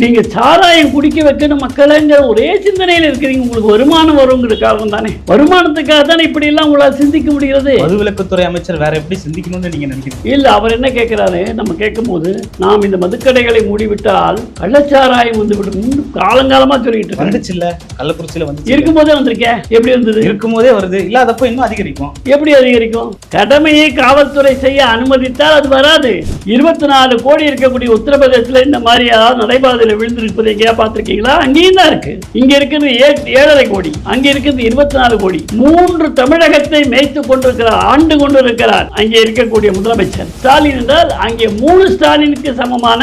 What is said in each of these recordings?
நீங்க சாராயம் குடிக்க வைக்கணும் மக்களைங்கிற ஒரே சிந்தனையில் இருக்கிறீங்க. உங்களுக்கு வருமானம் வருங்கிற காரணம் தானே வருமானத்துக்காக தானே இப்படி எல்லாம் உங்களால் சிந்திக்க முடிகிறது? மதுவிலக்குத்துறை அமைச்சர் வேற எப்படி சிந்திக்கணும்னு நீங்க நினைக்கிறீங்க? இல்ல அவர் என்ன கேட்கிறாரு நம்ம கேட்கும்போது நாம் இந்த மதுக்கடைகளை மூடிவிட்டால் கள்ளச்சாராயம் வந்து விடும் காலங்காலமா சொல்லிட்டு வந்துச்சு இல்ல கள்ளக்குறிச்சியில வந்து இருக்கும்போதே வந்திருக்கேன் எப்படி இருந்தது இருக்கும் போதே வருது. இல்லாதப்போ இன்னும் அதிகரிக்கும். எப்படி அதிகரிக்கும்? கடமையை காவல்துறை செய்ய அனுமதித்தால் அது வராது. இருபத்தி நாலு கோடி இருக்கக்கூடிய உத்தரப்பிரதேசத்துல இந்த மாதிரி ஏதாவது நடைபாதையில் விழுந்திருப்பதை எங்கேயா பார்த்திருக்கீங்களா? அங்கேயும் தான் இருக்கு. இங்க இருக்கிறது ஏழரை கோடி. அங்க இருக்கிறது இருபத்தி நாலு கோடி. மூன்று தமிழகத்தை மேய்த்து கொண்டிருக்கிறார் ஆண்டு கொண்டிருக்கிறார். அங்கே இருக்கக்கூடிய முதலமைச்சர். ஸ்டாலின் என்றால் அங்கே மூணு ஸ்டாலினுக்கு சமமான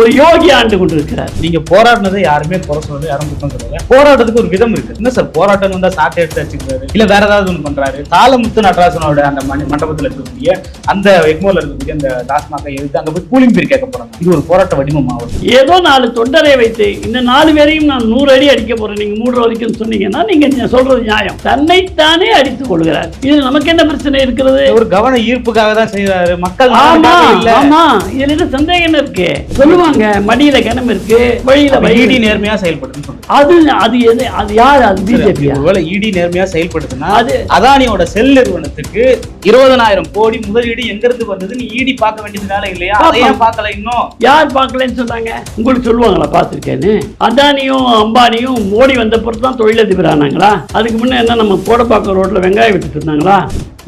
ஒரு யோகி ஆண்டு கொண்டிருக்கிறார். நீங்க போராடினதை யாருமே குறை சொல்றது யாரும் குற்றம் சொல்லல. போராட்டத்துக்கு ஒரு விதம் இருக்கு. என்ன சார் போராட்டம் வந்தா சாட்டை எடுத்து வச்சுக்கிறாரு? இல்ல வேற ஏதாவது ஒண்ணு பண்றாரு? தாளமுத்து நடராஜனோட அந்த மணி மண்டபத்துல இருக்கக்கூடிய அந்த எக்மோல இருக்கக்கூடிய அந்த டாஸ்மாகை எதிர்த்து அங்க போய் கூலிங் பேர் கேட்க போறாங்க. இது ஒரு போராட்ட வடிவமா வருது ஏதோ நாலு தொண்டரை வைத்து இந்த நாலு பேரையும் நான் நூறு அடி அடிக்க போறேன். நீங்க மூன்று வரைக்கும் சொன்னீங்கன்னா நீங்க சொல்றது நியாயம். தன்னைத்தானே அடித்துக் கொள்கிறார். இது நமக்கு என்ன பிரச்சனை இருக்கிறது? ஒரு கவன ஈர்ப்புக்காக தான் செய்யறாரு மக்கள் ஆமா ஆமா. இதுல என்ன சந்தேகம் என்ன இருக்கு? சொல்லுவாங்க மடியில கிணம் இருக்கு வழியில இடி வயிறு நேர்மையா சொல்றாரு அது அது எது அது யார் அது பிஜேபியா ஒருவேளை இடி நேர்மையா செயல்படுதுன்னா அது அதானியோட செல் நிறுவனத்துக்கு இருபதனாயிரம் கோடி முதலீடு எங்க இருந்து வந்ததுன்னு இடி பார்க்க வேண்டியது வேலை இல்லையா? அதை ஏன் பார்க்கல இன்னும். யார் பார்க்கலன்னு சொன்னாங்க? உங்களுக்கு சொல்லுவாங்களா பார்த்துருக்கேன்னு. அதானியும் அம்பானியும் மோடி வந்த பிறகு தான் தொழிலதிபர் ஆனாங்களா அதுக்கு முன்ன என்ன நம்ம கோடப்பாக்கம் ரோட்ல வெங்காயம் விட்டுட்டு இருந்தாங்களா?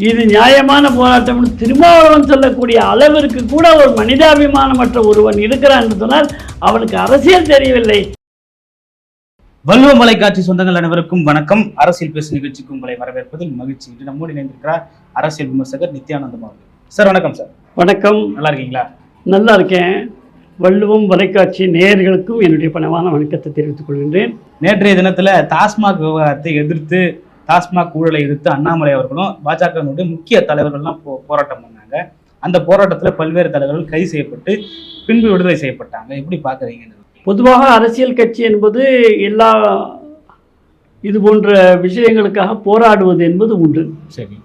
இது நியாயமான போராட்டம்னு திருமாவளவன் சொல்லக்கூடிய அளவிற்கு கூட ஒரு மனிதாபிமானமற்ற ஒருவன் இருக்கிறான் என்று சொன்னால் அவனுக்கு அரசியல் தெரியவில்லை. வல்லுவ மலைக்காட்சி சொந்தங்கள் அனைவருக்கும் வணக்கம். அரசியல் பேசு நிகழ்ச்சிக்கு உங்களை வரவேற்பதில் மகிழ்ச்சி. இன்று நம்மோடு இணைந்திருக்கிறார் அரசியல் விமர்சகர் நித்யானந்தம் அவர்கள். சார் வணக்கம் சார். வணக்கம். நல்லா இருக்கீங்களா? நல்லா இருக்கேன். வள்ளுவம் வலைக்காட்சி நேயர்களுக்கும் என்னுடைய பணமான வணக்கத்தை தெரிவித்துக் கொள்கின்றேன். நேற்றைய தினத்துல டாஸ்மாக் விவகாரத்தை எதிர்த்து டாஸ்மாக் ஊழலை எதிர்த்து அண்ணாமலை அவர்களும் பாஜகவினுடைய முக்கிய தலைவர்கள்லாம் போ போராட்டம் பண்ணாங்க. அந்த போராட்டத்துல பல்வேறு தலைவர்கள் கைது செய்யப்பட்டு பின்பு விடுதலை செய்யப்பட்டாங்க. எப்படி பாக்குறீங்க பொதுவாக அரசியல் கட்சி என்பது எல்லா இது போன்ற விஷயங்களுக்காக போராடுவது என்பது உண்டு. சரி.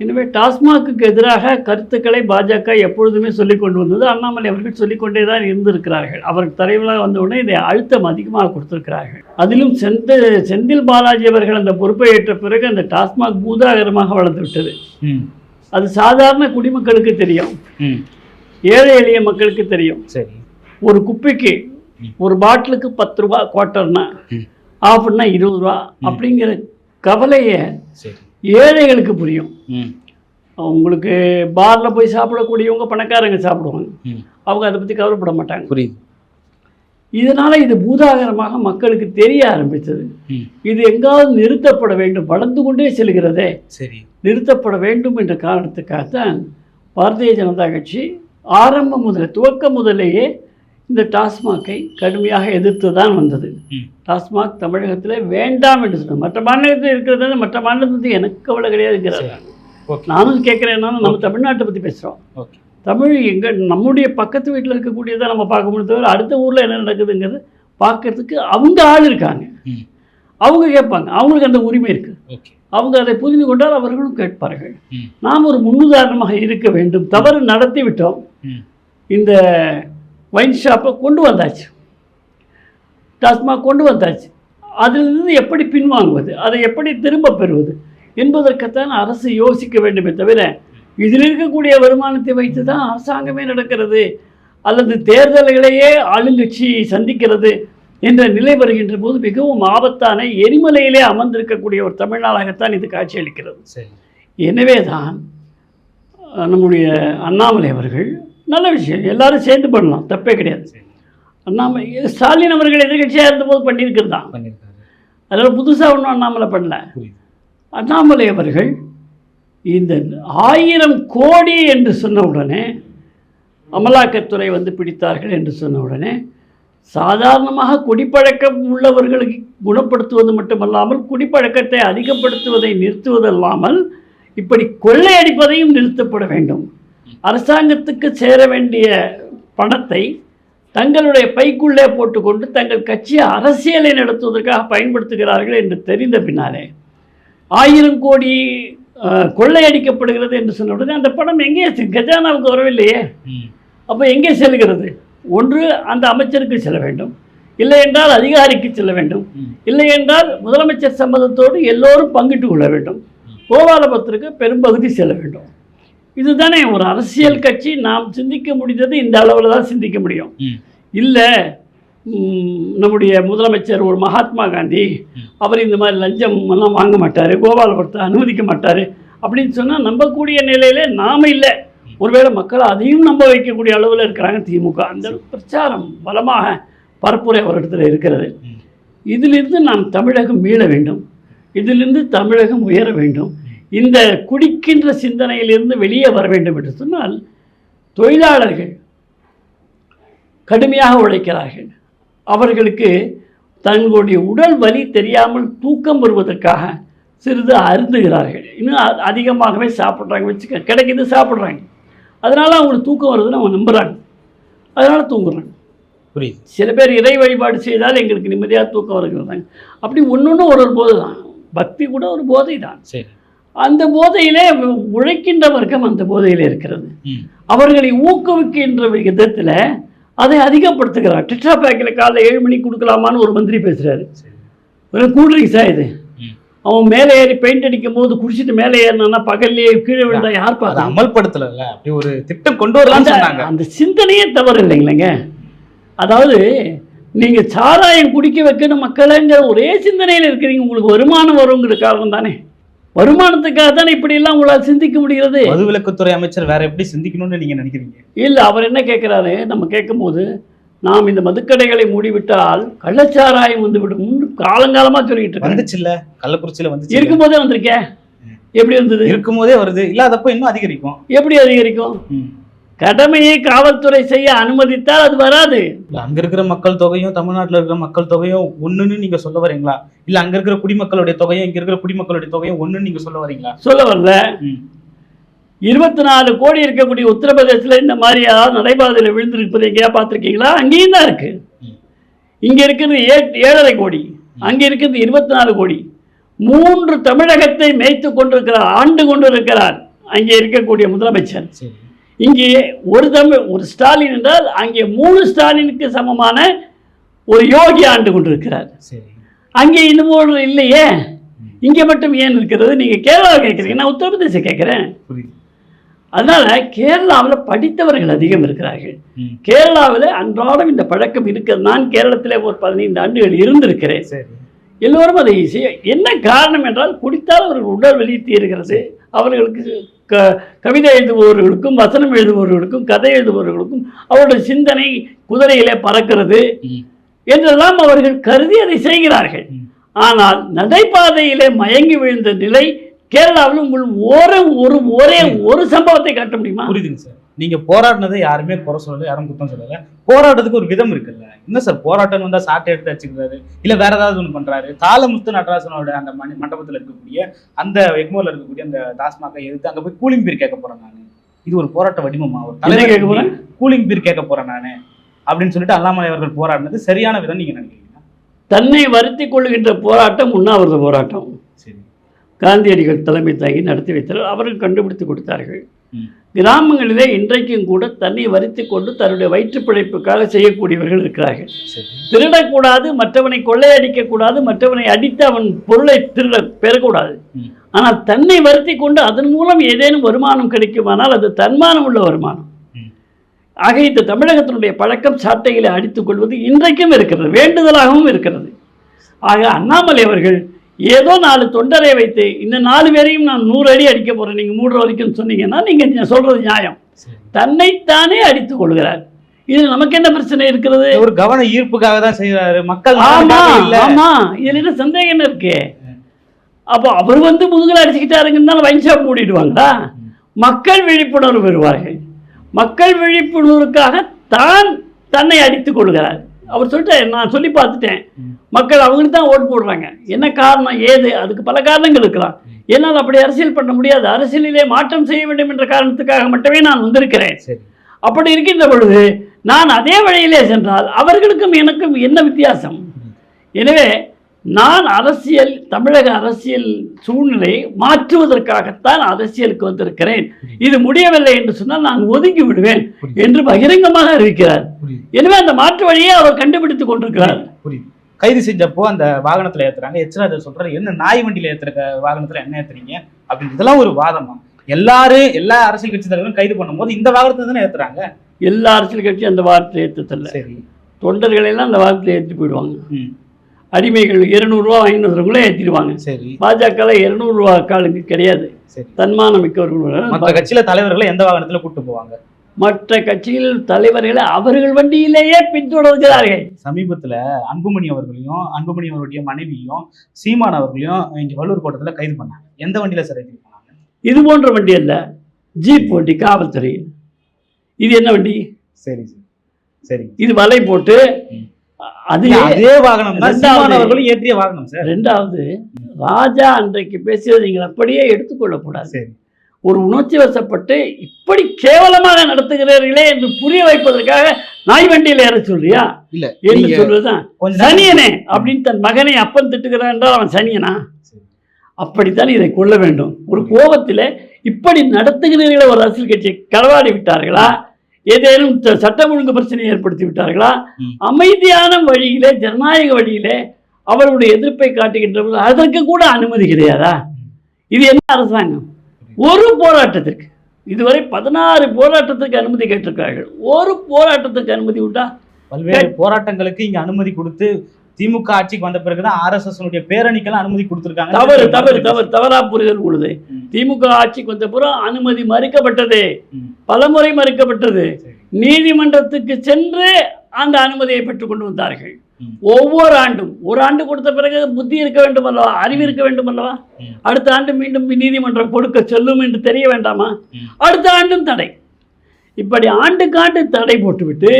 எனவே டாஸ்மாகுக்கு எதிராக கருத்துக்களை பாஜக எப்பொழுதுமே சொல்லிக் கொண்டு வந்தது. அண்ணாமலை அவர்கள் சொல்லிக்கொண்டே தான் இருந்திருக்கிறார்கள். அவர் தலைவராக வந்தவுடனே இதை அழுத்தம் அதிகமாக கொடுத்திருக்கிறார்கள். அதிலும் செந்த செந்தில் பாலாஜி அவர்கள் அந்த பொறுப்பை ஏற்ற பிறகு அந்த டாஸ்மாக் பூதாகரமாக வளர்ந்து விட்டது. அது சாதாரண குடிமக்களுக்கு தெரியும். ஏழை எளிய மக்களுக்கு தெரியும். சரி. ஒரு குப்பிக்கு ஒரு பாட்டிலுக்கு பத்து ரூபா குவார்ட்டர்னா. ஆஃப்னா இருபது ரூபா அப்படிங்கிற கவலையை ஏழைகளுக்கு புரியும். உங்களுக்கு பாரில் போய் சாப்பிடக்கூடியவங்க பணக்காரங்க சாப்பிடுவாங்க. அவங்க அதை பற்றி கவலைப்பட மாட்டாங்க. புரியுது. இதனால் இது பூதாகரமாக மக்களுக்கு தெரிய ஆரம்பித்தது இது எங்காவது நிறுத்தப்பட வேண்டும் வளர்ந்து கொண்டே செல்கிறதே. சரி. நிறுத்தப்பட வேண்டும் என்ற காரணத்துக்காகத்தான் பாரதிய ஜனதா கட்சி ஆரம்பம் முதல துவக்க முதலேயே இந்த டாஸ்மாகை கடுமையாக எதிர்த்து தான் வந்தது. டாஸ்மாக் தமிழகத்தில் வேண்டாம் என்று சொன்னது மற்ற மாநிலத்தில் இருக்கிறது மற்ற மாநிலத்தில் எனக்கு கவலை கிடையாதுங்கிறாங்க சரி ஓகே. நானும் கேட்குறேன் என்னன்னா நம்ம தமிழ்நாட்டை பற்றி பேசுகிறோம் தமிழ் எங்க நம்முடைய பக்கத்து வீட்டில் இருக்கக்கூடியதை நம்ம பார்க்க முடியும் தவிர அடுத்த ஊரில் என்ன நடக்குதுங்கிறது பார்க்கறதுக்கு அவங்க ஆள் இருக்காங்க. அவங்க கேட்பாங்க. அவங்களுக்கு அந்த உரிமை இருக்குது அவங்க அதை புரிந்து கொண்டால் அவர்களும் கேட்பார்கள். நாம் ஒரு முன்னுதாரணமாக இருக்க வேண்டும். தவறு நடத்தி விட்டோம். இந்த ஒயின் ஷாப்பை கொண்டு வந்தாச்சு. டாஸ்மாக் கொண்டு வந்தாச்சு. அதிலிருந்து எப்படி பின்வாங்குவது அதை எப்படி திரும்ப பெறுவது என்பதற்குத்தான் அரசு யோசிக்க வேண்டுமே தவிர இதில் இருக்கக்கூடிய வருமானத்தை வைத்து தான் அரசாங்கமே நடக்கிறது. அல்லது தேர்தல்களையே ஆளுங்கட்சி சந்திக்கிறது என்ற நிலை வருகின்ற போது மிகவும் ஆபத்தான எரிமலையிலே அமர்ந்திருக்கக்கூடிய ஒரு தமிழ்நாடாகத்தான் இது காட்சியளிக்கிறது. எனவே தான் நம்முடைய அண்ணாமலை அவர்கள் நல்ல விஷயம். எல்லாரும் சேர்ந்து பண்ணலாம். தப்பே கிடையாது. அண்ணாமலை ஸ்டாலின் அவர்கள் எதிர்கட்சியாக இருந்தபோது பண்ணியிருக்கிறது? தான் அதனால் புதுசாக ஒன்றும் அண்ணாமலை பண்ணல. அண்ணாமலை அவர்கள் இந்த ஆயிரம் கோடி என்று சொன்ன உடனே அமலாக்கத்துறை வந்து பிடித்தார்கள் என்று சொன்ன உடனே சாதாரணமாக குடிப்பழக்கம் உள்ளவர்களுக்கு குணப்படுத்துவது மட்டுமல்லாமல் குடிப்பழக்கத்தை அதிகப்படுத்துவதை நிறுத்துவதல்லாமல் இப்படி கொள்ளையடிப்பதையும் நிறுத்தப்பட வேண்டும். அரசாங்கத்துக்கு சேர வேண்டிய பணத்தை தங்களுடைய பைக்குள்ளே போட்டுக்கொண்டு தங்கள் கட்சியை அரசியலை நடத்துவதற்காக பயன்படுத்துகிறார்கள் என்று தெரிந்த பின்னாலே ஆயிரம் கோடி கொள்ளையடிக்கப்படுகிறது என்று சொன்ன உடனே அந்த பணம் எங்கே கஜானாவுக்கு வரவில்லையே. அப்போ எங்கே செல்கிறது? ஒன்று அந்த அமைச்சருக்கு செல்ல வேண்டும். இல்லை என்றால் அதிகாரிக்கு செல்ல வேண்டும். இல்லை என்றால் முதலமைச்சர் சம்மதத்தோடு எல்லோரும் பங்கிட்டு கொள்ள வேண்டும். கோபாலபுரத்திற்கு பெரும்பகுதி செல்ல வேண்டும். இதுதானே ஒரு அரசியல் கட்சி. நாம் சிந்திக்க முடிந்தது இந்த அளவில் தான் சிந்திக்க முடியும். இல்லை நம்முடைய முதலமைச்சர் ஒரு மகாத்மா காந்தி. அவர் இந்த மாதிரி லஞ்சம் எல்லாம் வாங்க மாட்டார் கோபாலபுரத்தை அனுமதிக்க மாட்டார் அப்படின்னு சொன்னால் நம்பக்கூடிய நிலையில நாம் இல்லை. ஒருவேளை மக்களை அதையும் நம்ப வைக்கக்கூடிய அளவில் இருக்கிறாங்க திமுக. அந்த பிரச்சாரம் பலமாக பரப்புரை அவரிடத்தில் இருக்கிறது. ம். இதிலிருந்து நாம் தமிழகம் மீள வேண்டும். இதிலிருந்து தமிழகம் உயர வேண்டும். இந்த குடிக்கின்ற சிந்தனையிலிருந்து வெளியே வர வேண்டும் என்று சொன்னால் தொழிலாளர்கள் கடுமையாக உழைக்கிறார்கள். அவர்களுக்கு தங்களுடைய உடல் வலி தெரியாமல் தூக்கம் வருவதற்காக சிறிது அருந்துகிறார்கள். இன்னும் அதிகமாகவே சாப்பிட்றாங்க. வச்சுக்க கிடைக்குது சாப்பிட்றாங்க. அதனால் அவங்களுக்கு தூக்கம் வருதுன்னு அவங்க நம்புகிறாங்க அதனால் தூங்குறாங்க. புரியுது. சில பேர் இறை வழிபாடு செய்தால் எங்களுக்கு நிம்மதியாக தூக்கம் வருகிறாங்க அப்படி ஒன்று ஒரு ஒரு போதை தான் பக்தி கூட ஒரு போதை தான் சரி. அந்த போதையிலே உழைக்கின்ற வர்க்கம் அந்த போதையில் இருக்கிறது. அவர்களை ஊக்குவிக்கின்ற விதத்தில் அதை அதிகப்படுத்துகிறார். டெட்ரா பேக்கில் காலைல ஏழு மணிக்கு கொடுக்கலாமான்னு ஒரு மந்திரி பேசுகிறாரு சரி ஒரு கூல்ட்ரிங்ஸா இது. அவன் மேலே ஏறி பெயிண்ட் அடிக்கும் போது குடிச்சிட்டு மேலே ஏறினான்னா பகல்லையே கீழே விழுந்தா யார் அதை பார்த்தா அமல்படுத்தல அப்படி ஒரு திட்டம் கொண்டு சொன்னாங்க. அந்த சிந்தனையே தவறு இல்லைங்களேங்க. அதாவது நீங்க சாராயம் குடிக்க வைக்கணும் மக்களைங்கிற ஒரே சிந்தனையில் இருக்கிறீங்க. உங்களுக்கு வருமானம் வருங்கிற காரணம் தானே. வருமானத்துக்காக தானே இப்படியெல்லாம் உங்களால் சிந்திக்க முடிகிறது? மதுவிலக்குத்துறை அமைச்சர் வேற எப்படி சிந்திக்கணும்னு நீங்க நினைக்கிறீங்க? இல்லை அவர் என்ன கேட்குறாரு? நம்ம கேட்கும்போது நாம் இந்த மதுக்கடைகளை மூடிவிட்டால் கள்ளச்சாராயம் வந்து விடும் காலங்காலமாக சொல்லிட்டு இருக்காங்க வந்துச்சுல்ல கள்ளக்குறிச்சியில வந்துச்சு இருக்கும்போதே வந்திருக்கேன் எப்படி இருந்தது இருக்கும் போதே வருது. இல்லாதப்ப இன்னும் அதிகரிக்கும். எப்படி அதிகரிக்கும். கடமையை காவல்துறை செய்ய அனுமதித்தால் அது வராது. இல்ல அங்க இருக்கிற மக்கள் தொகையும் தமிழ்நாட்டுல இருக்கிற மக்கள் தொகையும் ஒண்ணுன்னு நீங்க சொல்ல வரீங்களா? இல்ல அங்க இருக்கிற குடிமக்களுடைய தொகையும் இங்க இருக்கிற குடிமக்களுடைய தொகையும் ஒண்ணுன்னு நீங்க சொல்ல வரீங்களா? சொல்ல வரல. இருபத்தி நாலு கோடி இருக்கக்கூடிய உத்தரப்பிரதேசத்தில் இந்த மாதிரி யாராவது நடைபாதையில் விழுந்திருப்பதை எங்கேயா பார்த்துருக்கீங்களா? அங்கேயும் தான் இருக்கு. இங்கே இருக்கிறது ஏ ஏழரை கோடி. அங்கே இருக்கிறது இருபத்தி நாலு கோடி. மூன்று தமிழகத்தை மேய்த்து கொண்டிருக்கிறார் ஆண்டு கொண்டிருக்கிறார் அங்கே இருக்கக்கூடிய முதலமைச்சர். சரி. இங்கே ஒரு தமிழ் ஒரு ஸ்டாலின் என்றால் அங்கே மூணு ஸ்டாலினுக்கு சமமான ஒரு யோகி ஆண்டு கொண்டிருக்கிறார். அங்கே இன்னும் ஒரு இல்லையே இங்கே மட்டும் ஏன் இருக்கிறது? நீங்கள் கேரளாவை கேட்குறீங்க. நான் உத்தரப்பிரதேசம் கேட்குறேன். அதனால் கேரளாவில் படித்தவர்கள் அதிகம் இருக்கிறார்கள். கேரளாவில் அன்றாடம் இந்த பழக்கம் இருக்கிறது. நான் கேரளத்தில் ஒரு பதினைந்து ஆண்டுகள் இருந்திருக்கிறேன். சரி. எல்லோரும் அதை என்ன காரணம் என்றால் குடித்தால் அவர்கள் உடல் வெளியே தீருகிறது அவர்களுக்கு க கவிதை எழுதுபவர்களுக்கும் வசனம் எழுதுபவர்களுக்கும் கதை எழுதுபவர்களுக்கும் அவருடைய சிந்தனை குதிரையிலே பறக்கிறது. என்றெல்லாம் அவர்கள் கருதி அதை செய்கிறார்கள். ஆனால் நடைபாதையிலே மயங்கி விழுந்த நிலை கேரளாவில் உங்கள் ஒரே ஒரு ஒரே ஒரு சம்பவத்தை காட்ட முடியுமா புரியுதுங்க சார் நீங்க போராடினதை யாருமே குறை சொல்லல யாரும் குத்தம் சொல்லல. போராட்டத்துக்கு ஒரு விதம் இருக்குல்ல. என்ன சார் போராட்டம் வந்தா சாட்டை எடுத்து வச்சுக்கிறாரு? இல்ல வேற ஏதாவது ஒண்ணு பண்றாரு? தாளமுத்து நடராசனோட அந்த மணி மண்டபத்துல இருக்கக்கூடிய அந்த எக்மோர்ல இருக்கக்கூடிய அந்த டாஸ்மாகை எதிர்த்து அங்க போய் கூலிங் பீர் கேட்க போறேன் நானு. இது ஒரு போராட்ட வடிவமா? ஒரு என்ன கேட்க போறேன்? கூலிங் பீர் கேட்க போறேன் நானு. அப்படின்னு சொல்லிட்டு அண்ணாமலை அவர்கள் போராடினது சரியான விதம் நீங்க நினைக்கிறீங்க தன்னை வருத்தி கொள்கின்ற போராட்டம் உண்ணாவிரத போராட்டம். சரி. காந்தியடிகள் தலைமை தாங்கி நடத்தி வைத்தார்கள் அவர்கள் கண்டுபிடித்து கொடுத்தார்கள். கிராமங்களிலே இன்றைக்கும் கூட தன்னை வருத்தி கொண்டு தன்னுடைய வயிற்றுப் பிழைப்புக்காக செய்யக்கூடியவர்கள் இருக்கிறார்கள். திருடக்கூடாது மற்றவனை கொள்ளையடிக்கக்கூடாது மற்றவனை அடித்து அவன் பொருளை திருட பெறக்கூடாது. ஆனால் தன்னை வருத்தி கொண்டு அதன் மூலம் ஏதேனும் வருமானம் கிடைக்குமானால் அது தன்மானம் உள்ள வருமானம். ஆக இந்த தமிழகத்தினுடைய பழக்கம் சாட்டைகளை அடித்துக் கொள்வது இன்றைக்கும் இருக்கிறது வேண்டுதலாகவும் இருக்கிறது. ஆக அண்ணாமலை அவர்கள் ஏதோ நாலு தொண்டரை வைத்து இந்த நாலு பேரையும் நான் நூறு அடி அடிக்க போறேன். நீங்க மூன்று வரைக்கும் சொன்னீங்கன்னா நீங்க சொல்றது நியாயம். தன்னைத்தானே அடித்துக் கொள்கிறார். இது நமக்கு என்ன பிரச்சனை இருக்கிறது? ஒரு கவன ஈர்ப்புக்காக தான் செய்யறாரு மக்கள் ஆமா ஆமா. இதுல என்ன சந்தேகம் என்ன இருக்கு? அப்போ அவர் வந்து முதுகில் அடிச்சுக்கிட்டாருங்கன்னா வைன் ஷாப் மூடிடுவாங்களா? மக்கள் விழிப்புணர்வு பெறுவார்கள். மக்கள் விழிப்புணர்வுக்காக தான் தன்னை அடித்துக் கொள்கிறார். அவர் சொல்லிட்டு நான் சொல்லி பார்த்துட்டேன். மக்கள் அவங்களுக்கு தான் ஓட்டு போடுறாங்க. என்ன காரணம் ஏது? அதுக்கு பல காரணங்கள் இருக்கலாம். என்னால் அப்படி அரசியல் பண்ண முடியாது. அரசியலிலே மாற்றம் செய்ய வேண்டும் என்ற காரணத்துக்காக மட்டுமே நான் வந்திருக்கிறேன். சரி. அப்படி இருக்கின்ற பொழுது நான் அதே வழியிலே சென்றால் அவர்களுக்கும் எனக்கும் என்ன வித்தியாசம்? எனவே நான் அரசியல் தமிழக அரசியல் சூழ்நிலையை மாற்றுவதற்காகத்தான் அரசியலுக்கு வந்திருக்கிறேன். இது முடியவில்லை என்று சொன்னால் நான் ஒதுங்கி விடுவேன். என்று பகிரங்கமாக அறிவிக்கிறார். எனவே அந்த மாற்று வழியை அவர் கண்டுபிடித்துக் கொண்டிருக்கிறார். கைது செஞ்சப்போ அந்த வாகனத்துல ஏத்துறாங்க. எச்ராஜா சொல்றாரு என்ன நாய் வண்டியில ஏத்துற க- வாகனத்துல என்ன ஏத்துறீங்க? அப்படின்னு. இதெல்லாம் ஒரு வாதமா எல்லாரும் எல்லா அரசியல் கட்சி தலைவரும் கைது பண்ணும்போது இந்த வாகனத்தை தானே ஏத்துறாங்க? எல்லா அரசியல் கட்சியும் அந்த வார்த்தையை ஏற்றதில்லை சரி. தொண்டர்களை எல்லாம் அந்த வார்த்தையை ஏற்றி போயிடுவாங்க. அடிமைகள் இருநூறுவா ஐநூறுவங்களே ஏற்றிடுவாங்க சரி. பாஜக இருநூறுவா காலுக்கு கிடையாது. தன்மானம் மிக்கவர்கள் மற்ற கட்சியில தலைவர்களை எந்த வாகனத்துல கூட்டு போவாங்க? மற்ற கட்சிகள் தலைவர்களை அவர்கள் வண்டியிலேயே பின்தொடர்கிறார்கள். சமீபத்துல அன்புமணி அவர்களையும் அன்புமணி அவருடைய மனைவியும் சீமான் அவர்களையும் இங்க வள்ளூர் கோட்டத்துல கைது பண்ணாங்க. எந்த வண்டியில சார் ஏற்றி போனாங்க இது போன்ற வண்டி அல்ல ஜீப் வண்டி காவல்துறை. இது என்ன வண்டி? சரி சரி. சரி. இது வலை போட்டு. அது அதே வாகனம் அவர்களும் ஏற்றிய வாகனம் சார். ரெண்டாவது ராஜா அன்றைக்கு பேசியதை நீங்கள் அப்படியே எடுத்துக்கொள்ளக்கூடாது. சரி. ஒரு உணர்ச்சி வசப்பட்டு இப்படி கேவலமாக நடத்துகிறீர்களே என்று புரிய வைப்பதற்காக நாய் வண்டியில் ஏற சொல்றியா? இல்ல என்று சொல்வதுதான். சனியனே அப்படின்னு தன் மகனை அப்பன் திட்டுகிறான் என்றால் அவன் சனியனா. அப்படித்தான் இதை கொள்ள வேண்டும். ஒரு கோபத்தில் இப்படி நடத்துகிறீர்களே ஒரு அரசியல் கட்சியை களவாடி விட்டார்களா? ஏதேனும் சட்டம் ஒழுங்கு பிரச்சனையை ஏற்படுத்தி விட்டார்களா. அமைதியான வழியிலே ஜனநாயக வழியிலே அவர்களுடைய எதிர்ப்பை காட்டுகின்ற அதற்கு கூட அனுமதி கிடையாதா? இது என்ன அரசாங்கம்? ஒரு போராட்டத்திற்கு இதுவரை பதினாறு போராட்டத்துக்கு அனுமதி கேட்டிருக்கிறார்கள் ஒரு போராட்டத்துக்கு அனுமதி உண்டா பல்வேறு போராட்டங்களுக்கு இங்க அனுமதி கொடுத்து திமுக ஆட்சிக்கு வந்த பிறகுதான் ஆர்எஸ்எஸ் பேரணிக்கெல்லாம் அனுமதி கொடுத்திருக்காங்க தவறு தவறு தவறு தவறா புரிதல் உள்ளது. திமுக ஆட்சிக்கு வந்த பிறகு அனுமதி மறுக்கப்பட்டது. பலமுறை மறுக்கப்பட்டது. நீதிமன்றத்துக்கு சென்று அந்த அனுமதியை பெற்றுக் கொண்டு வந்தார்கள். ஒவ்வொரு ஆண்டும் ஒரு ஆண்டு கொடுத்த பிறகு புத்தி இருக்க வேண்டும் அல்லவா? அறிவு இருக்க வேண்டும் அல்லவா. அடுத்த ஆண்டு மீண்டும் நீதிமன்றம் கொடுக்க சொல்லும் என்று தெரிய வேண்டாமா. அடுத்த ஆண்டும் தடை. இப்படி ஆண்டுக்காண்டு தடை போட்டுவிட்டு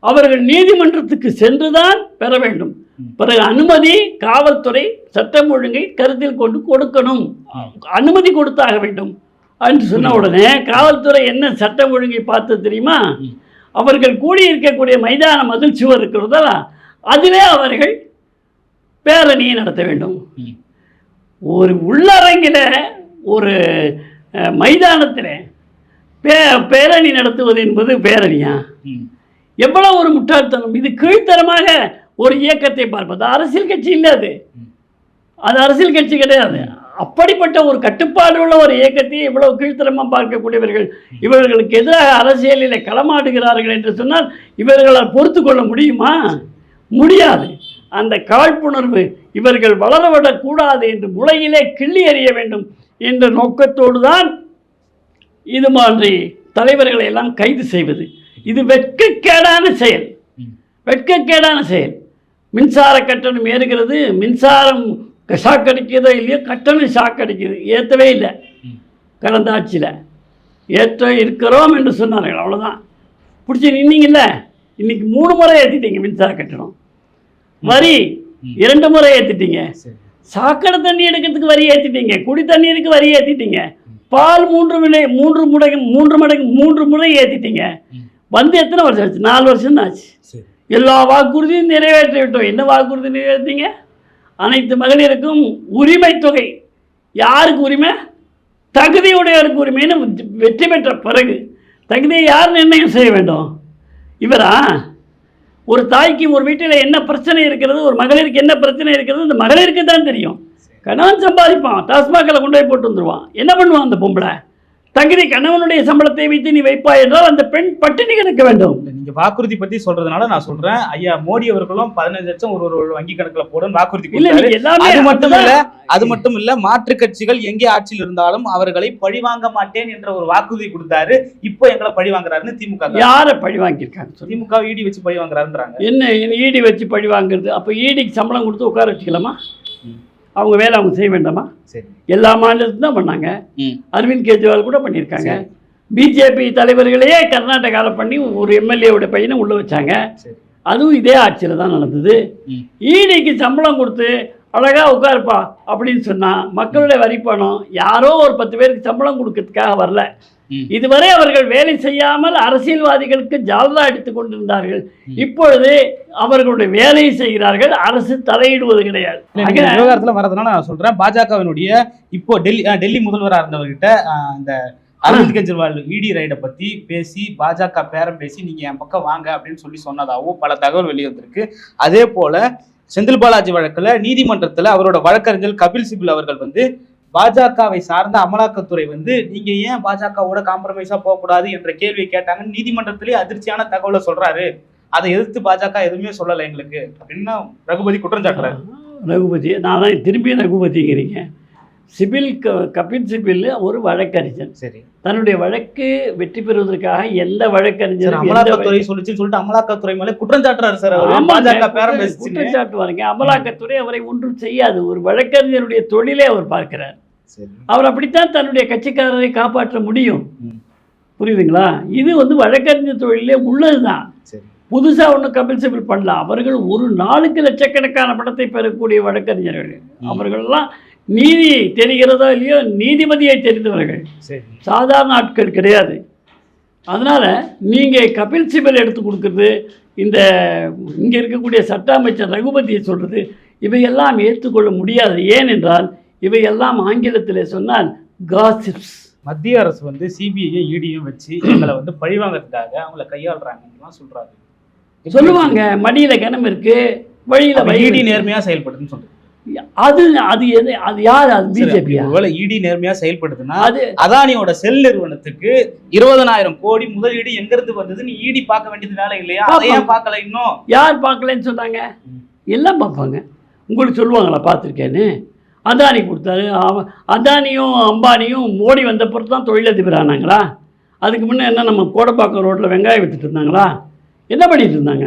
அவர்கள் நீதிமன்றத்துக்கு சென்றுதான் பெற வேண்டும். பிறகு அனுமதி காவல்துறை சட்டம் ஒழுங்கை கருத்தில் கொண்டு கொடுக்கணும். அனுமதி கொடுத்தாக வேண்டும் என்று சொன்ன உடனே காவல்துறை என்ன சட்டம் ஒழுங்கை பார்த்து தெரியுமா. அவர்கள் கூடியிருக்கக்கூடிய மைதான மதில் சுவர் இருக்கிறதா? அதுவே அவர்கள் பேரணியை நடத்த வேண்டும். ஒரு உள்ளரங்கில் ஒரு மைதானத்தில் பே பேரணி நடத்துவது என்பது பேரணியா? எவ்வளோ ஒரு முட்டாள்தனம். இது கீழ்த்தரமாக ஒரு இயக்கத்தை பார்ப்பது. அரசியல் கட்சி இல்லை அது. அது அரசியல் கட்சி கிடையாது. அப்படிப்பட்ட ஒரு கட்டுப்பாடு உள்ள ஒரு இயக்கத்தை இவ்வளவு கீழ்த்தரமாக பார்க்கக்கூடியவர்கள் இவர்களுக்கு எதிராக அரசியலில் களமாடுகிறார்கள் என்று சொன்னால் இவர்களால் பொறுத்து கொள்ள முடியுமா? முடியாது. அந்த காழ்ப்புணர்வு இவர்கள் வளரவிடக்கூடாது என்று முளையிலே கிள்ளி எறிய வேண்டும் என்ற நோக்கத்தோடு தான் இது மாதிரி தலைவர்களை எல்லாம் கைது செய்வது. இது வெட்கக்கேடான செயல். வெட்கக்கேடான செயல். மின்சார கட்டணம் ஏறுகிறது மின்சாரம் ஷாக் அடிக்கிறதோ இல்லையோ கட்டணம் ஷாக் அடிக்குது ஏற்றவே இல்லை கடந்த ஆட்சியில். ஏற்ற இருக்கிறோம் என்று சொன்னார்கள். அவ்வளோதான் பிடிச்சி நின்னீங்கல்ல? இன்னைக்கு மூணு முறை ஏற்றிட்டீங்க மின்சார கட்டணம். வரி. இரண்டு முறை ஏற்றிட்டீங்க சாக்கடை தண்ணி எடுக்கிறதுக்கு வரி ஏற்றிட்டீங்க குடி தண்ணீருக்கு வரி ஏற்றிட்டீங்க பால் மூன்று விலை மூன்று முறை மூன்று மடங்கு மூன்று முறை ஏற்றிட்டீங்க. வந்து எத்தனை வருஷம் ஆச்சு? நாலு வருஷம் தான் ஆச்சு எல்லா வாக்குறுதியும் நிறைவேற்றி விட்டோம் என்ன வாக்குறுதி நிறைவேற்றீங்க அனைத்து மகளிருக்கும் உரிமை தொகை. யாருக்கு உரிமை? தகுதியுடையவருக்கு உரிமைன்னு வெற்றி பெற்ற பிறகு. தகுதியை யார் நிர்ணயம் செய்ய வேண்டும்? இவரா? ஒரு தாய்க்கு ஒரு வீட்டில் என்ன பிரச்சனை இருக்கிறது ஒரு மகளிருக்கு என்ன பிரச்சனை இருக்கிறது இந்த மகளிருக்கு தான் தெரியும். கணவன் சம்பாதிப்பான் டாஸ்மாகில் கொண்டு போய் போட்டு வந்துடுவான் என்ன பண்ணுவான் அந்த பொம்பளை? தகுதி கணவனுடைய சம்பளத்தை வைத்து நீ வைப்பாய் என்றால் அந்த பெண் பட்டினி கிடக்க வேண்டும். நீங்க வாக்குறுதி பத்தி சொல்றதுனால நான் சொல்றேன். ஐயா மோடி அவர்களும் பதினஞ்சு லட்சம் ஒரு ஒரு வங்கி கணக்குல போடும் வாக்குறுதி இல்ல எல்லாமே அது மட்டும் இல்ல. அது மட்டும் இல்ல மாற்று கட்சிகள் எங்கே ஆட்சியில் இருந்தாலும் அவர்களை பழிவாங்க மாட்டேன் என்ற ஒரு வாக்குறுதி கொடுத்தாரு. இப்போ எங்களை பழி வாங்குறாருன்னு திமுக. யாரை பழி வாங்கியிருக்காங்க திமுக இடி வச்சு பழி வாங்குறாருன்றாங்க. என்ன ஈடி வச்சு பழி வாங்குறது? அப்போ ஈடிக்கு சம்பளம் கொடுத்து உட்கார வச்சுக்கலாமா. அவங்க வேலை அவங்க செய்ய வேண்டாமா? எல்லா மாநிலத்திலும் தான் பண்ணாங்க. அரவிந்த் கெஜ்ரிவால் கூட பண்ணியிருக்காங்க. பிஜேபி தலைவர்களையே கர்நாடகாவில் பண்ணி ஒரு எம்எல்ஏவோட பையனை உள்ளே வச்சாங்க. அதுவும் இதே ஆட்சியில் தான் நடந்தது. ஈடிக்கு சம்பளம் கொடுத்து அழகா உட்காருப்பா அப்படின்னு சொன்னா மக்களுடைய வரி பணம் யாரோ ஒரு பத்து பேருக்கு சம்பளம் கொடுக்கறதுக்காக வரல. இதுவரை அவர்கள் வேலை செய்யாமல் அரசியல்வாதிகளுக்கு ஜால்ரா அடித்துக் கொண்டிருந்தார்கள். இப்பொழுது அவர்களுடைய வேலையை செய்கிறார்கள் அரசு தலையிடுவது கிடையாது. விவகாரத்துல வரதுனால நான் சொல்றேன். பாஜகவினுடைய இப்போ டெல்லி டெல்லி முதல்வரா இருந்தவர்கிட்ட அஹ், இந்த அரவிந்த் கெஜ்ரிவால் இடி ரைடை பத்தி பேசி பாஜக பேரம் பேசி நீங்க என் பக்கம் வாங்க அப்படின்னு சொல்லி சொன்னதாகவும் பல தகவல் வெளியே வந்திருக்கு அதே போல செந்தில் பாலாஜி வழக்குல நீதிமன்றத்துல அவரோட வழக்கறிஞர் கபில் சிபில் அவர்கள் வந்து பாஜகவை சார்ந்த அமலாக்கத்துறை வந்து நீங்க ஏன் பாஜகவோட காம்ப்ரமைஸா போகக்கூடாது? என்ற கேள்வியை கேட்டாங்க நீதிமன்றத்திலேயே அதிர்ச்சியான தகவலை சொல்றாரு. அதை எதிர்த்து பாஜக எதுவுமே சொல்லலை எங்களுக்கு. அப்படின்னு ரகுபதி குற்றம் சாட்டுறாரு. ரகுபதி. நான் தான் திரும்பி ரகுபதிங்கிறீங்க. சிபில் க கபில் சிபில் ஒரு வழக்கறிஞர். சரி. தன்னுடைய வழக்கு வெற்றி பெறுவதற்காக எந்த எந்த அமலாக்கத்துறை சொல்லிச்சுன்னு சொல்லிட்டு அமலாக்கத்துறை மேல குற்றம் சாட்டுறாரு சார் அவரு. ஆமாங்க, பாஜக பேரம் குற்ற- பேசுச்சுன்னு. குற்றச்சாட்டு வாருங்க அமலாக்கத்துறை அவரை ஒன்றும் செய்யாது. ஒரு வழக்கறிஞருடைய தொழிலே அவர் பார்க்கிறார். அவர் அப்படித்தான் தன்னுடைய கட்சிக்காரரை காப்பாற்ற முடியும். புரியுதுங்களா? இது வந்து வழக்கறிஞர் தொழிலே உள்ளதுதான். புதுசா ஒன்றும் கபில் சிபில் பண்ணல அவர்கள் ஒரு நாளுக்கு லட்சக்கணக்கான பணத்தை பெறக்கூடிய வழக்கறிஞர்கள். அவர்கள்லாம் நீதி தெரிகிறதோ இல்லையோ நீதிபதியை தெரிந்தவர்கள். சரி. சாதாரண ஆட்கள் கிடையாது. அதனால் நீங்கள் கபில் சிபல் எடுத்து கொடுக்குறது இந்த இங்கே இருக்கக்கூடிய சட்ட அமைச்சர் ரகுபதியை சொல்கிறது இவையெல்லாம் ஏற்றுக்கொள்ள முடியாது. ஏனென்றால் இவையெல்லாம் ஆங்கிலத்தில் சொன்னால் காசிப்ஸ் மத்திய அரசு வந்து சிபிஐ இடியும் வச்சு எங்களை வந்து பழிவாங்கறதுக்காக அவங்கள கையாளுறாங்கன்னு சொல்றாரு சொல்லுவாங்க மடியில் கிணம் இருக்கு வழியில் இடி வழி நேர்மையா செயல்படுதுன்னு சொல்றாரு அது அது எது அது யார் அது பிஜேபியா ஒருவேளை இடி நேர்மையா செயல்படுதுன்னா அது அதானியோட செல் நிறுவனத்துக்கு இருபதனாயிரம் கோடி முதலீடு எங்க இருந்து வந்ததுன்னு இடி பார்க்க வேண்டியது வேலை இல்லையா? ஏன் பார்க்கல இன்னும்? யார் பார்க்கலன்னு சொன்னாங்க. எல்லாம் பார்ப்பாங்க. உங்களுக்கு சொல்லுவாங்களா பார்த்துருக்கேன்னு? அதானி கொடுத்தாரு அதானியும் அம்பானியும் மோடி வந்த பிறகு தான் தொழிலதிபர் ஆனாங்களா? அதுக்கு முன்னே என்ன நம்ம கோடப்பாக்கம் ரோட்டில் வெங்காயம் வித்துட்டு இருந்தாங்களா? என்ன பண்ணிட்டு இருந்தாங்க?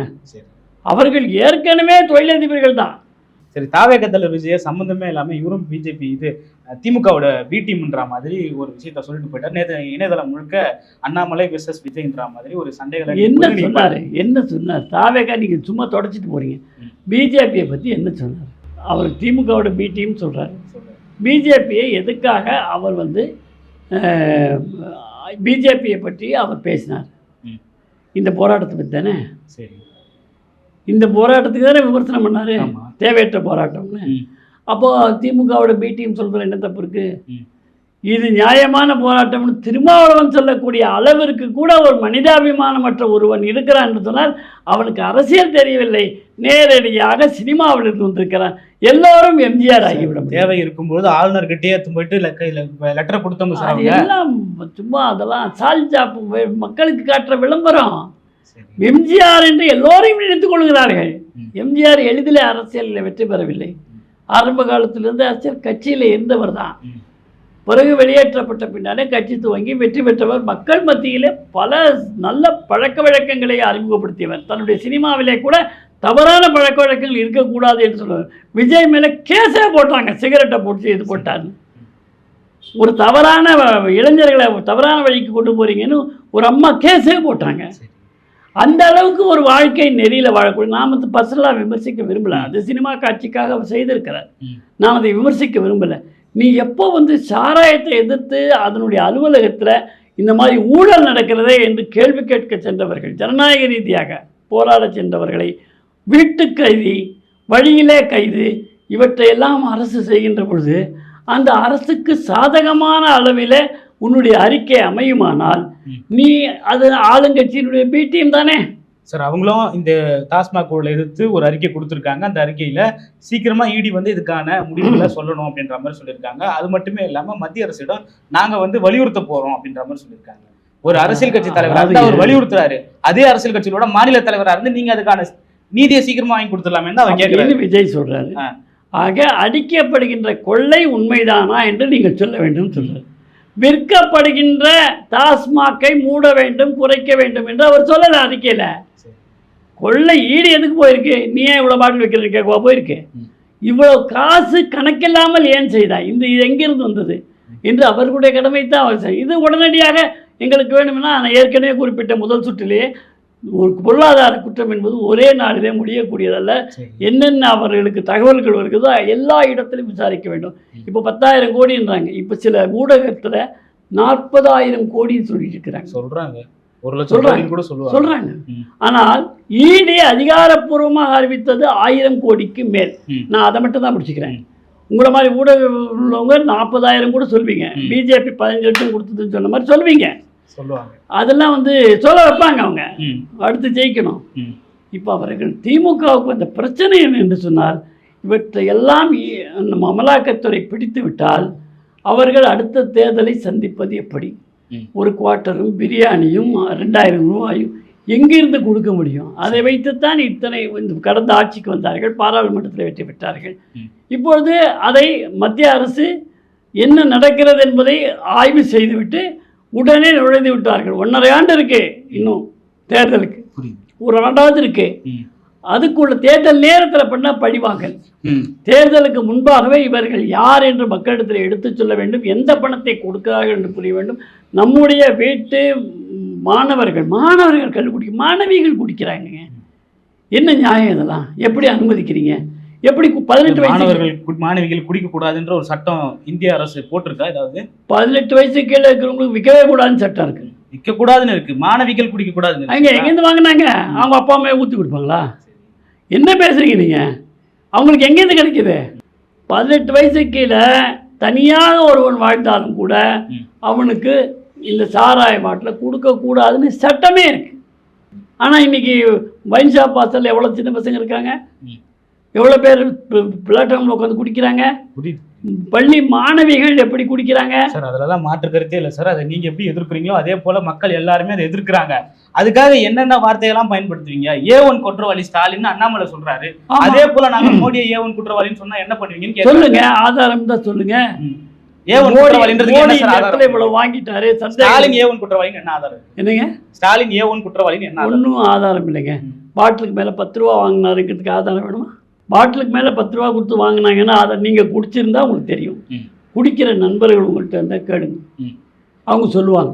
அவர்கள் ஏற்கனவே தொழிலதிபர்கள் தான். சரி தாவேக தலைவர் விஜய சம்பந்தமே இல்லாம இவரும் பிஜேபி இது திமுகவோட பி டீம்ன்ற மாதிரி ஒரு விஷயத்த சொல்லிட்டு போயிட்டார். நேற்று இணையதளம் முழுக்க அண்ணாமலை விசஸ் விஜய்ன்ற மாதிரி ஒரு சண்டைகளை என்ன சொன்னார்? என்ன சொன்னார்? தாவேகா நீங்கள் சும்மா தொடச்சிட்டு போகிறீங்க. பிஜேபியை பற்றி என்ன சொன்னார்? அவர் திமுகவோட பி டீம் சொல்கிறார். பிஜேபியை எதுக்காக அவர் வந்து பிஜேபியை பற்றி அவர் பேசினார். இந்த போராட்டத்தை பற்றி தானே? சரி. இந்த போராட்டத்துக்கு தானே விமர்சனம் பண்ணார்? ஆமா. தேவையற்ற போராட்டம்னு. அப்போது திமுகவோட பி டீம் சொல்கிற என்ன தப்பு இருக்குது. இது நியாயமான போராட்டம்னு திருமாவளவன் சொல்லக்கூடிய அளவிற்கு கூட ஒரு மனிதாபிமானமற்ற ஒருவன் இருக்கிறான் என்று சொன்னால் அவனுக்கு அரசியல் தெரியவில்லை நேரடியாக சினிமாவில் இருந்து வந்திருக்கிறான் எல்லோரும் எம்ஜிஆர் ஆகிவிட முடியும் தேவை இருக்கும்போது ஆளுநர்கிட்டயே எடுத்து போயிட்டு லெட்டர் கொடுத்தவங்க சார் எல்லாம் சும்மா அதெல்லாம் சால் சாப்பு மக்களுக்கு காட்டுற விளம்பரம். எம்ஜிஆர் என்று எல்லோரையும் நினைத்துக் கொள்கிறார்கள். எம்ஜிஆர் எளிதில் அரசியலில் வெற்றி பெறவில்லை. ஆரம்ப காலத்திலிருந்து அரசியல் கட்சியில் இருந்தவர் தான். பிறகு வெளியேற்றப்பட்ட பின்னாலே கட்சி துவங்கி வெற்றி பெற்றவர். மக்கள் மத்தியிலே பல நல்ல பழக்க வழக்கங்களை அறிமுகப்படுத்தியவர். தன்னுடைய சினிமாவிலே கூட தவறான பழக்க வழக்கங்கள் இருக்கக்கூடாது என்று சொல்லுவார். விஜய் மேலே கேஸே போட்டாங்க. சிகரெட்டை போட்டு இது போட்டார்னு ஒரு தவறான இளைஞர்களை தவறான வழிக்கு கொண்டு போறீங்கன்னு ஒரு அம்மா கேஸே போட்டாங்க. அந்த அளவுக்கு ஒரு வாழ்க்கை நெறியில் வாழக்கூடிய நாம் வந்து பர்சனலாக விமர்சிக்க விரும்பல. அது சினிமா காட்சிக்காக அவர் செய்திருக்கிறார். நான் அதை விமர்சிக்க விரும்பல. நீ எப்போ வந்து சாராயத்தை எதிர்த்து அதனுடைய அலுவலகத்தில் இந்த மாதிரி ஊழல் நடக்கிறதே என்று கேள்வி கேட்க சென்றவர்கள் ஜனநாயக ரீதியாக போராட சென்றவர்களை வீட்டு கைதி வழியிலே கைது இவற்றையெல்லாம் அரசு செய்கின்ற பொழுது அந்த அரசுக்கு சாதகமான அளவில் உன்னுடைய அறிக்கை அமையுமானால். நீ அது ஆளுங்கட்சியினுடைய பி டீம் தானே? சார் அவங்களும் இந்த டாஸ்மாக் ஊழலை எதிர்த்து ஒரு அறிக்கை கொடுத்துருக்காங்க. அந்த அறிக்கையில சீக்கிரமா இடி வந்து இதுக்கான முடிவுகளை சொல்லணும் அப்படின்ற மாதிரி சொல்லியிருக்காங்க. அது மட்டுமே இல்லாம மத்திய அரசிடம் நாங்க வந்து வலியுறுத்த போறோம் அப்படின்ற மாதிரி சொல்லியிருக்காங்க. ஒரு அரசியல் கட்சி தலைவரா அவர் வலியுறுத்துறாரு. அதே அரசியல் கட்சியோட மாநில தலைவரா இருந்து நீங்க அதுக்கான நீதியை சீக்கிரமா வாங்கி கொடுத்துடலாமே அவர் அப்படின்னு விஜய் சொல்றாரு? ஆ. ஆக அடிக்கப்படுகின்ற கொள்ளை உண்மைதானா என்று நீங்கள் சொல்ல வேண்டும் சொல்றாரு. விற்கப்படுகின்ற டாஸ்மாக்கை மூட வேண்டும் குறைக்க வேண்டும் என்று அவர் சொல்லல அறிக்கையில. கொள்ளை ஈடு எதுக்கு போயிருக்கு? நீ ஏன் இவ்வளோ பாட்டில் வைக்கிறேன்னு கேட்கவா போயிருக்கு. இவ்வளோ காசு கணக்கில்லாமல் ஏன் செய்தாய்? இந்த இது எங்கிருந்து வந்தது? என்று அவர்களுடைய கடமை தான் அவர் இது உடனடியாக எங்களுக்கு வேணும்னா நான் ஏற்கனவே குறிப்பிட்ட முதல் சுற்றிலேயே ஒரு பொருளாதார குற்றம் என்பது ஒரே நாளிலே முடியக்கூடியதல்ல. என்னென்ன அவர்களுக்கு தகவல்கள் வருகிறதோ எல்லா இடத்திலும் விசாரிக்க வேண்டும். இப்போ பத்தாயிரம் கோடின்றாங்க. இப்போ சில ஊடகத்தில் நாற்பதாயிரம் கோடின்னு சொல்லிட்டு இருக்கிறாங்க. சொல்றாங்க. ஒரு லட்சம் கூட சொல்றாங்க. ஆனால் ஈடி அதிகாரப்பூர்வமாக அறிவித்தது ஆயிரம் கோடிக்கு மேல். நான் அதை மட்டும் தான் முடிச்சுக்கிறேன். உங்களை மாதிரி ஊடகம் உள்ளவங்க நாற்பதாயிரம் கூட சொல்வீங்க. பிஜேபி பதினஞ்சு லட்சம் கொடுத்ததுன்னு சொன்ன மாதிரி சொல்வீங்க. சொல்லுவாங்க. அதெல்லாம் வந்து சொல்ல வைப்பாங்க அவங்க. அடுத்து ஜெயிக்கணும். இப்போ அவர்கள் திமுகவுக்கு வந்த பிரச்சனை என்ன என்று சொன்னால் இவற்றை எல்லாம் நம்ம அமலாக்கத்துறை பிடித்து விட்டால் அவர்கள் அடுத்த தேர்தலை சந்திப்பது எப்படி. ஒரு குவார்ட்டரும் பிரியாணியும் ரெண்டாயிரம் ரூபாயும் எங்கிருந்து கொடுக்க முடியும்? அதை வைத்துத்தான் இத்தனை இந்த கடந்த ஆட்சிக்கு வந்தார்கள் பாராளுமன்றத்தில் வெற்றி பெற்றார்கள். இப்பொழுது அதை மத்திய அரசு என்ன நடக்கிறது என்பதை ஆய்வு செய்துவிட்டு உடனே நுழைந்து விட்டார்கள். ஒன்றரை ஆண்டு இருக்கு இன்னும் தேர்தலுக்கு. ஒரு ஆண்டாவது இருக்கு. அதுக்குள்ள தேர்தல் நேரத்தில் பண்ண பழிவாங்கல் தேர்தலுக்கு முன்பாகவே இவர்கள் யார் என்று மக்களிடத்தில் எடுத்துச் சொல்ல வேண்டும். எந்த பணத்தை கொடுக்கிறார்கள் என்று புரிய வேண்டும். நம்முடைய வீட்டு மாணவர்கள் மாணவர்கள் கல் குடி மாணவிகள் குடிக்கிறாங்க என்ன நியாயம் இதெல்லாம்? எப்படி அனுமதிக்கிறீங்க? எப்படி பதினெட்டு வயசு மாணவர்கள் மாணவிகள் குடிக்க கூடாதுன்ற ஒரு சட்டம் இந்திய அரசு போட்டிருக்கா? ஏதாவது? பதினெட்டு வயசு கீழே இருக்கிறவங்களுக்கு விற்கவே கூடாதுன்னு சட்டம் இருக்கு. விற்க கூடாதுன்னு இருக்கு. மாணவிகள் குடிக்க கூடாதுன்னு அங்க. எங்கேருந்து வாங்கினாங்க? அவங்க அப்பா அம்மா ஊற்றி கொடுப்பாங்களா? என்ன பேசுறீங்க நீங்க? அவங்களுக்கு எங்கேருந்து கிடைக்குது? பதினெட்டு வயசு கீழே தனியாக ஒருவன் வாழ்ந்தாலும் கூட. அவனுக்கு இந்த சாராய மாட்டில் கொடுக்கக்கூடாதுன்னு சட்டமே இருக்கு. ஆனால் இன்னைக்கு வைன் ஷாப் வாசல்ல எவ்வளோ சின்ன பசங்க இருக்காங்க. எவ்வளோ பேர் பிளாட்ஃபார்மில் உட்காந்து குடிக்கிறாங்க? பள்ளி மாணவிகள் எப்படி குடிக்கிறாங்க? சார் அதுலலாம் மாற்று கருத்தே இல்லை சார். அதை நீங்க எப்படி எதிர்க்கிறீங்களோ அதே போல மக்கள் எல்லாருமே அதை எதிர்க்கிறாங்க. அதுக்காக என்னென்ன வார்த்தைகள்லாம் பயன்படுத்துவீங்க? ஏ ஒன் குற்றவாளி ஸ்டாலின் அண்ணாமலை சொல்றாரு. அதே போல நாங்க மோடியை ஏ ஒன் குற்றவாளின்னு சொன்னா என்ன பண்ணுவீங்கன்னு. சொல்லுங்க. ஆதாரம் தான் சொல்லுங்க. ஏ ஒன் இவ்வளவு வாங்கிட்டாரு. ஸ்டாலின் ஏ ஒன் குற்றவாளின்னு என்ன ஆதாரம்? என்னங்க? ஸ்டாலின் ஏ ஒன் குற்றவாளின்னு என்ன ஆதாரம்? ஒன்றும் ஆதாரம் இல்லைங்க. பாட்டிலுக்கு மேலே பத்து ரூபா வாங்கினாருங்கிறதுக்கு ஆதாரம் வேணுமா? பாட்டிலுக்கு மேலே பத்து ரூபா கொடுத்து வாங்கினாங்கன்னா அதை நீங்கள் குடிச்சிருந்தா உங்களுக்கு தெரியும். குடிக்கிற நண்பர்கள் உங்கள்கிட்ட இருந்தால் கேளுங்க. அவங்க சொல்லுவாங்க.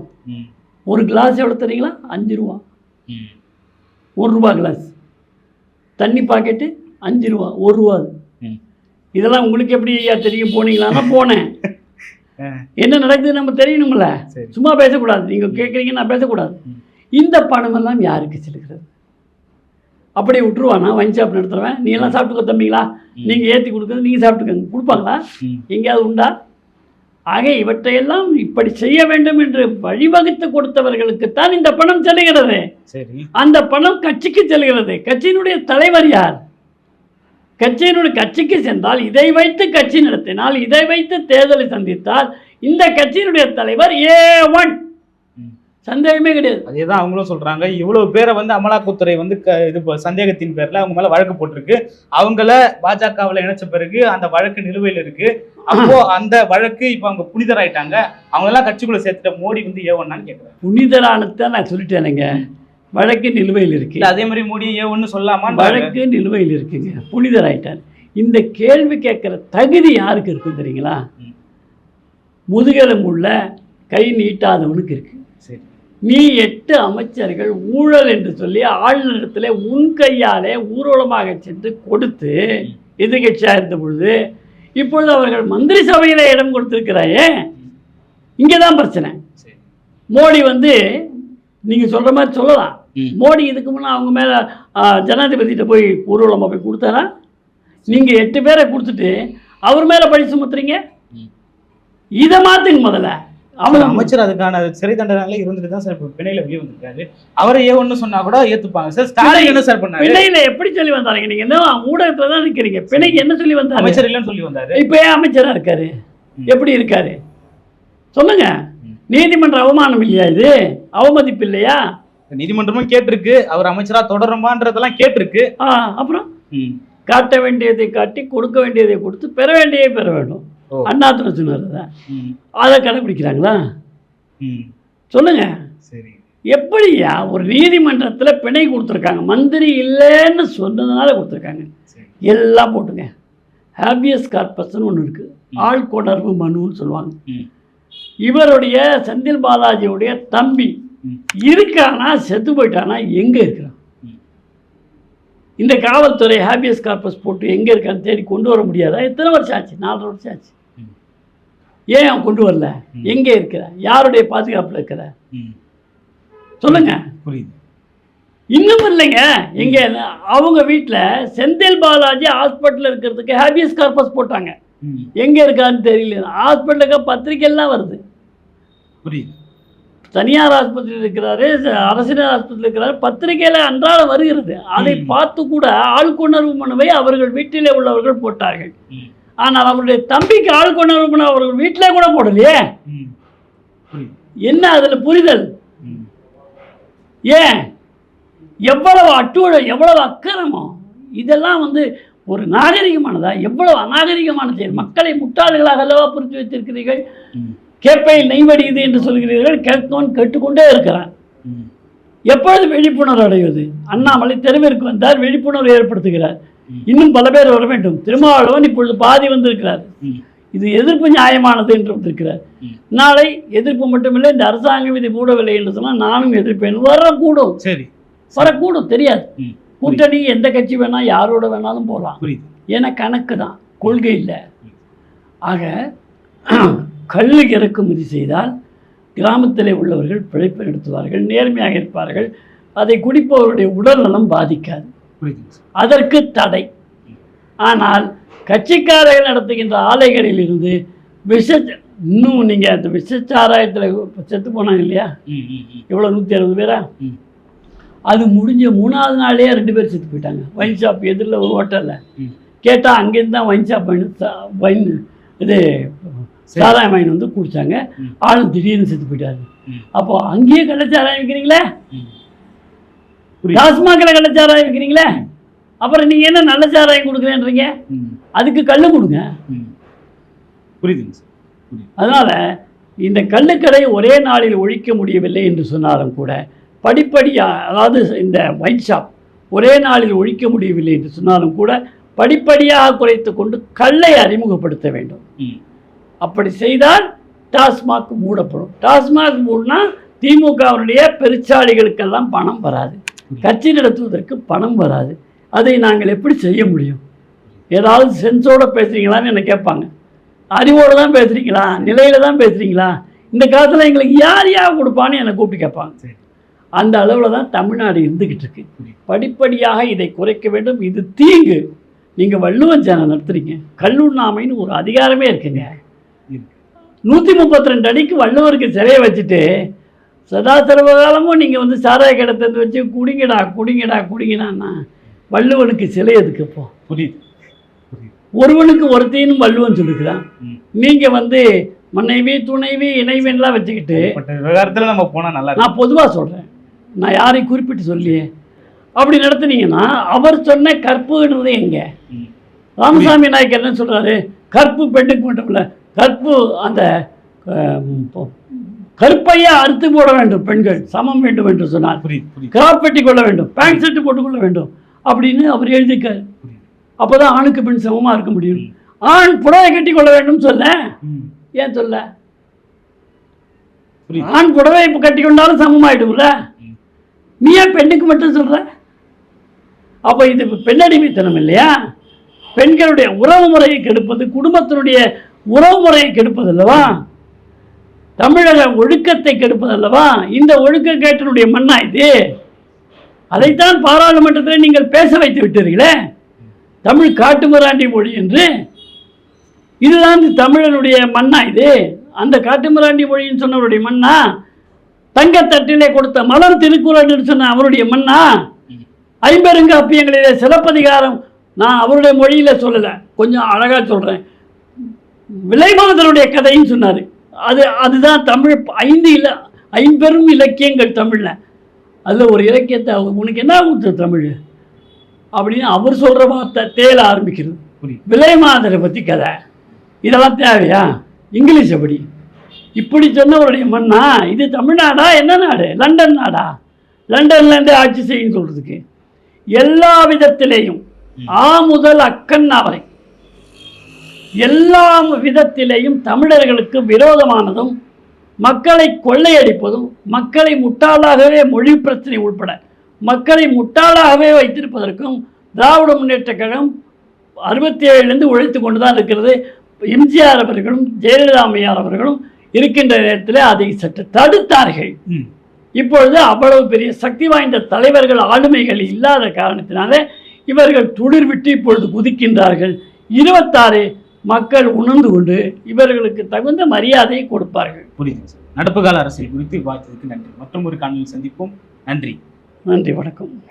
ஒரு கிளாஸ் எவ்வளோ தரீங்களா? அஞ்சு ரூபா. ஒரு ரூபா கிளாஸ் தண்ணி பாக்கெட்டு அஞ்சு ரூபா ஒரு ரூபா. இதெல்லாம் உங்களுக்கு எப்படி ஐயா தெரியும்? போனீங்களான்னா போனேன். என்ன நடக்குது நம்ம தெரியணும்ல. சும்மா பேசக்கூடாது. நீங்கள் கேட்குறீங்க நான் பேசக்கூடாது. இந்த பணமெல்லாம் யாருக்கு செல்கிறது அப்படியே விட்டுருவானா? வைன் ஷாப் நடத்துறவன். நீ எல்லாம் சாப்பிட்டுக்கோ தம்பிங்களா? ம். நீங்கள் ஏற்றி கொடுக்குறது நீங்கள் சாப்பிட்டுக்கோங்க. கொடுப்பாங்களா. எங்கேயாவது உண்டா? ஆக இவற்றையெல்லாம் இப்படி செய்ய வேண்டும் என்று வழிவகுத்து கொடுத்தவர்களுக்குத்தான் இந்த பணம் செல்கிறது அந்த பணம் கட்சிக்கு செல்கிறது கட்சியினுடைய தலைவர் யார்? கட்சியினுடைய கட்சிக்கு சென்றால் இதை வைத்து கட்சி நடத்தினால் இதை வைத்து தேர்தலை சந்தித்தால் இந்த கட்சியினுடைய தலைவர் ஏ ஒன். சந்தேகமே கிடையாது. அதேதான் அவங்களும் சொல்றாங்க. இவ்வளவு பேரை வந்து அமலாக்கத்துறை வந்து க- இது சந்தேகத்தின் பேர்ல அவங்க மேல வழக்கு போட்டிருக்கு. அவங்கள பாஜகவுல இணைச்ச பிறகு அந்த வழக்கு நிலுவையில் இருக்கு. அப்போ அந்த வழக்கு இப்ப அவங்க புனிதராயிட்டாங்க. அவங்க எல்லாம் கட்சிக்குள்ள சேர்த்துட்ட மோடி வந்து ஏ ஒன்னான்னு கேக்குறாங்க புனிதரானத்தான் நான் சொல்லிட்டேனுங்க. வழக்கு நிலுவையில் இருக்கு. அதே மாதிரி மோடி ஏ ஒன்னு சொல்லாமா வழக்கு நிலுவையில் இருக்குங்க. புனிதராயிட்டார். இந்த கேள்வி கேட்குற தகுதி யாருக்கு இருக்கு தெரியுங்களா. முதுகெலும்புள்ள கை நீட்டாதவனுக்கு இருக்கு. சரி. நீ எட்டு அமைச்சர்கள் ஊழல் என்று சொல்லி ஆளுநரிடத்தில் உன் கையாலே ஊர்வலமாக சென்று கொடுத்து எதிர்கட்சியாக இருந்த பொழுது இப்பொழுது அவர்கள் மந்திரி சபையில் இடம் கொடுத்திருக்கிறாயே. இங்கே தான் பிரச்சனை. மோடி வந்து நீங்கள் சொல்கிற மாதிரி சொல்லலாம். மோடி இதுக்கு முன்னே அவங்க மேலே ஜனாதிபதிகிட்ட போய் ஊர்வலமாக போய் கொடுத்தாரா? நீங்கள் எட்டு பேரை கொடுத்துட்டு அவர் மேலே பழி சுமத்துறீங்க. இதை மாற்றுங்க முதல்ல. அவர் அவங்க அமைச்சர் அதுக்கான சிறை தண்டனை இருந்துட்டு தான் சார் இப்ப பிணையில வெளியே வந்திருக்காரு. அவரை ஏ ஒன்னு சொன்னா கூட ஏத்துப்பாங்க. சார் ஸ்டாலின் என்ன சார் பண்ணாரு? பிணையில எப்படி சொல்லி வந்தாருங்க நீங்க? என்ன ஊடகத்துல தான் நிக்கிறீங்க? பிணைக்கு என்ன சொல்லி வந்தாரு? அமைச்சர் இல்லைன்னு சொல்லி வந்தாரு. இப்ப ஏன் அமைச்சரா இருக்காரு. எப்படி இருக்காரு? சொல்லுங்க. நீதிமன்ற அவமானம் இல்லையா இது? அவமதிப்பு இல்லையா? நீதிமன்றமும் கேட்டிருக்கு. அவர் அமைச்சரா தொடருமான்றதெல்லாம் கேட்டிருக்கு. அப்புறம். காட்ட வேண்டியதை காட்டி கொடுக்க வேண்டியதை கொடுத்து பெற வேண்டியதை பெற வேண்டும். ஓ. அண்ணாத்துல சொன்னார் அதை. கடைபிடிக்கிறாங்களா. சொல்லுங்க. சரி. எப்படியா ஒரு நீதிமன்றத்தில் பிணை கொடுத்துருக்காங்க. மந்திரி இல்லைன்னு சொன்னதுனால கொடுத்துருக்காங்க. எல்லாம் போட்டுங்க. ஹேபியஸ் கார்பஸ்ன்னு ஒன்று இருக்குது ஆள் கொணர்வு மனுன்னு சொல்லுவாங்க. இவருடைய செந்தில் பாலாஜியுடைய தம்பி. இருக்கானா செத்து போயிட்டானா எங்க இருக்கிறான். இந்த காவல்துறை ஹேபியஸ் கார்பஸ் போட்டு எங்க இருக்கான்னு தேடி கொண்டு வர முடியாதா? எத்தனை வருஷம் ஆச்சு? நாலரை வருஷம் ஆச்சு. ஏன் அவன் கொண்டு வரல. எங்க இருக்கிற? யாருடைய பாதுகாப்புல இருக்கிற. சொல்லுங்க. புரியுது. இன்னும் இல்லைங்க. எங்க அவங்க வீட்ல செந்தில் பாலாஜி ஹாஸ்பிட்டல் இருக்கிறதுக்கு ஹேபியஸ் கார்பஸ் போட்டாங்க. எங்க இருக்கான்னு தெரியல. ஹாஸ்பிட்டலுக்கு பத்திரிக்கைலாம் வருது. புரியுது. தனியார் ஆஸ்பத்திரியில் இருக்கிறாரு அரசினர் ஆஸ்பத்திரியில் இருக்கிறாரு. பத்திரிகையில் அன்றாடம் வருகிறது. அதை. பார்த்து கூட ஆள்கொணர்வு மனுவை அவர்கள் வீட்டிலே உள்ளவர்கள் போட்டார்கள். ஆனால் அவருடைய தம்பிக்கு ஆள்கொணர்வு மனு அவர்கள் வீட்டிலே கூட போடலையே. என்ன அதில் புரிதல். ஏன்? எவ்வளவு அட்டூழல் எவ்வளவு அக்கிரமம்? இதெல்லாம் வந்து ஒரு நாகரிகமானதா? எவ்வளவு அநாகரிகமான செயல் மக்களை முட்டாள்களாக அல்லவா புரிஞ்சு வைத்திருக்கிறீர்கள். கேப்பையில் நெய்வடியுது என்று சொல்கிறீர்கள். கேட்கவன் கேட்டுக்கொண்டே இருக்கிறான். எப்பொழுது விழிப்புணர்வு அடைவது? அண்ணாமலை தெருவிற்கு வந்தார் விழிப்புணர்வு ஏற்படுத்துகிறார். இன்னும் பல பேர் வர வேண்டும். திருமாவளவன் இப்பொழுது பாதி வந்திருக்கிறார். இது எதிர்ப்பு நியாயமானது என்று வந்திருக்கிறார். நாளை எதிர்ப்பு மட்டுமில்லை இந்த அரசாங்கம் இதை மூடவில்லை என்று சொன்னால் நானும் எதிர்ப்பேன். வரக்கூடும். சரி. வரக்கூடும் தெரியாது. கூட்டணி எந்த கட்சி வேணா யாரோட வேணாலும் போகலாம். ஏன்னா கணக்கு தான் கொள்கை இல்லை. ஆக கல் இறக்குமதி செய்தால் கிராமத்திலே உள்ளவர்கள் பிழைப்பு நடத்துவார்கள் நேர்மையாக இருப்பார்கள். அதை குடிப்பவருடைய உடல்நலம் பாதிக்காது. அதற்கு தடை ஆனால் கட்சிக்காரர்கள் நடத்துகின்ற ஆலைகளில் இருந்து விஷ இன்னும் நீங்கள் அந்த விஷச்சாராயத்தில் செத்து போனாங்க இல்லையா. எவ்வளோ நூற்றி அறுபது பேரா. அது முடிஞ்ச மூணாவது நாளே ரெண்டு பேர் செத்து போயிட்டாங்க வைன் ஷாப் எதிரில் ஒரு ஹோட்டலில். கேட்டால் அங்கேருந்து தான் வைன் ஷாப் வைன் வைன் இது சரி. சாராயம் வைன் வந்து குடித்தாங்க ம். ஆள் திடீர்னு செத்து போயிட்டாரு. அப்போ அங்கேயே கள்ளச்சாராயம் விற்கிறீங்களே டாஸ்மாகில் கள்ளச்சாராயம் விற்கிறீங்களே? அப்புறம் நீங்கள் என்ன நல்ல சாராயம் கொடுக்குறேன்றீங்க. அதுக்கு கல் கொடுங்க. புரியுதுங்க சார். புரியுது. அதனால் இந்த கள்ளுக்கடை ஒரே நாளில் ஒழிக்க முடியவில்லை என்று சொன்னாலும் கூட படிப்படியாக அதாவது இந்த ஒயின் ஷாப் ஒரே நாளில் ஒழிக்க முடியவில்லை என்று சொன்னாலும் கூட படிப்படியாக குறைத்து கொண்டு கல்லை அறிமுகப்படுத்த வேண்டும். அப்படி செய்தால் டாஸ்மாக் மூடப்படும். டாஸ்மாக் மூடினா திமுகவினுடைய பெருச்சாளிகளுக்கெல்லாம் பணம் வராது. கட்சி நடத்துவதற்கு பணம் வராது. அதை நாங்கள் எப்படி செய்ய முடியும்? ஏதாவது சென்ஸோட பேசுகிறீங்களான்னு என்னை கேட்பாங்க. அறிவோடு தான் பேசுகிறீங்களா நிலையில் தான் பேசுகிறீங்களா இந்த காலத்தில் எங்களுக்கு யார் யார் கொடுப்பான்னு என்னை கூப்பிட்டு கேட்பாங்க. அந்த அளவில் தான் தமிழ்நாடு இருந்துக்கிட்டு இருக்கு. படிப்படியாக இதை குறைக்க வேண்டும். இது தீங்கு. நீங்கள் வள்ளுவன் சேனல் நடத்துறீங்க. கல்லுண்ணாமைன்னு ஒரு அதிகாரமே இருக்குங்க. இருக்கு. நூற்றி முப்பத்தி ரெண்டு அடிக்கு வள்ளுவருக்கு சிலையை வச்சுட்டு சதா சர்வகாலமும் நீங்கள் வந்து சாராய கிடத்தது வச்சு குடிங்கடா குடிங்கடா குடிங்கடான்னா வள்ளுவனுக்கு சிலை எதுக்கு இப்போ? புரியுது. ஒருவனுக்கு ஒருத்தையும் வள்ளுவன் சொல்லிக்கிறான். நீங்கள் வந்து மனைவி துணைவி இணைவன்லாம் வச்சுக்கிட்டு விவகாரத்தில் நம்ம போனால் நல்லா நான் பொதுவாக சொல்கிறேன் நான் யாரையும் குறிப்பிட்டு சொல்லியே அப்படி நடத்துனீங்கன்னா அவர் சொன்ன கற்புன்றது எங்கே. ராமசாமி நாயக்கர் என்ன சொல்கிறாரு கற்பு பெண்ணுக்கு மட்டும் இல்லை கற்பு அந்த கற்பையை அறுத்து போட வேண்டும் பெண்கள். சமம் வேண்டும் என்று சொன்னார் கிராப் பெட்டி கொள்ள வேண்டும் பேண்ட் ஷர்ட் போட்டுக்கொள்ள வேண்டும் அப்படின்னு அவர் எழுதியிருக்காரு புரியுது. அப்போ தான் ஆணுக்கு பெண் சமமாக இருக்க முடியும். ஆண் புடவை கட்டி கொள்ள வேண்டும் சொல்ல. ஏன் சொல்ல? ஆண் புடவை இப்போ கட்டி கொண்டாலும் சமமாயிடும்ல. நீ ஏன் பெண்ணுக்கு மட்டும் சொல்ற? அப்போ இது பெண்ணடிமைத்தனம் இல்லையா? பெண்களுடைய உறவு முறையை கெடுப்பது குடும்பத்தினுடைய உறவு முறையை கெடுப்பது அல்லவா? தமிழக ஒழுக்கத்தை கெடுப்பது அல்லவா இந்த ஒழுக்கக்கேட்டினுடைய மண்ணா இது? அதைத்தான் பாராளுமன்றத்தில் நீங்கள் பேச வைத்து விட்டீர்களே? தமிழ் காட்டுமிராண்டி மொழி என்று? இதுதான் தமிழனுடைய மண்ணா இது? அந்த காட்டுமிராண்டி மொழின்னு சொன்னவருடைய மண்ணா? தங்கத்தட்டிலே கொடுத்த மலர் திருக்குறள் சொன்ன அவருடைய மண்ணா? ம். ஐம்பெருங்காப்பியங்களிலே சிலப்பதிகாரம் நான் அவருடைய மொழியில் சொல்லலை. கொஞ்சம் அழகாக சொல்கிறேன் விலைமாதனுடைய கதைன்னு சொன்னார். அது அதுதான் தமிழ் ஐந்து இல ஐம்பெரும் இலக்கியங்கள் தமிழில். அதில் ஒரு இலக்கியத்தை அவர் உனக்கு என்ன கொடுத்த தமிழ்? அப்படின்னு அவர் சொல்கிற வார்த்தை தேல ஆரம்பிக்கிறது. புரியுது. விலைமாதரை பற்றி கதை. இதெல்லாம் தேவையா? இங்கிலீஷ் எப்படி? இப்படி சொன்னவருடைய மண்ணா இது தமிழ்நாடா? என்ன நாடு? லண்டன் நாடா? லண்டன்லேருந்தே ஆட்சி செய்யும் சொல்கிறதுக்கு எல்லா விதத்திலேயும் ஆ முதல் அக்கண்ணா வரை எல்லா விதத்திலேயும் தமிழர்களுக்கு விரோதமானதும் மக்களை கொள்ளையடிப்பதும் மக்களை முட்டாளாகவே மொழி பிரச்சனை உட்பட மக்களை முட்டாளாகவே வைத்திருப்பதற்கும் திராவிட முன்னேற்ற கழகம் அறுபத்தி ஏழுலேருந்து உழைத்து கொண்டு தான் இருக்கிறது. எம்ஜிஆர் அவர்களும் ஜெயலலிதா அம்மையார் அவர்களும் இருக்கின்ற நேரத்தில் அதை சற்று தடுத்தார்கள். இப்பொழுது அவ்வளவு பெரிய சக்தி வாய்ந்த தலைவர்கள் ஆளுமைகள் இல்லாத காரணத்தினால இவர்கள் துளிர் விட்டு இப்பொழுது குதிக்கின்றார்கள். இருபத்தாறு மக்கள் உணர்ந்து கொண்டு இவர்களுக்கு தகுந்த மரியாதையை கொடுப்பார்கள். புரியுதுங்க சார். நடப்பு கால அரசியல் குறித்து விவாதித்ததுக்கு நன்றி. மற்றும் ஒரு காணொலியில் சந்திப்போம். நன்றி. நன்றி வணக்கம்.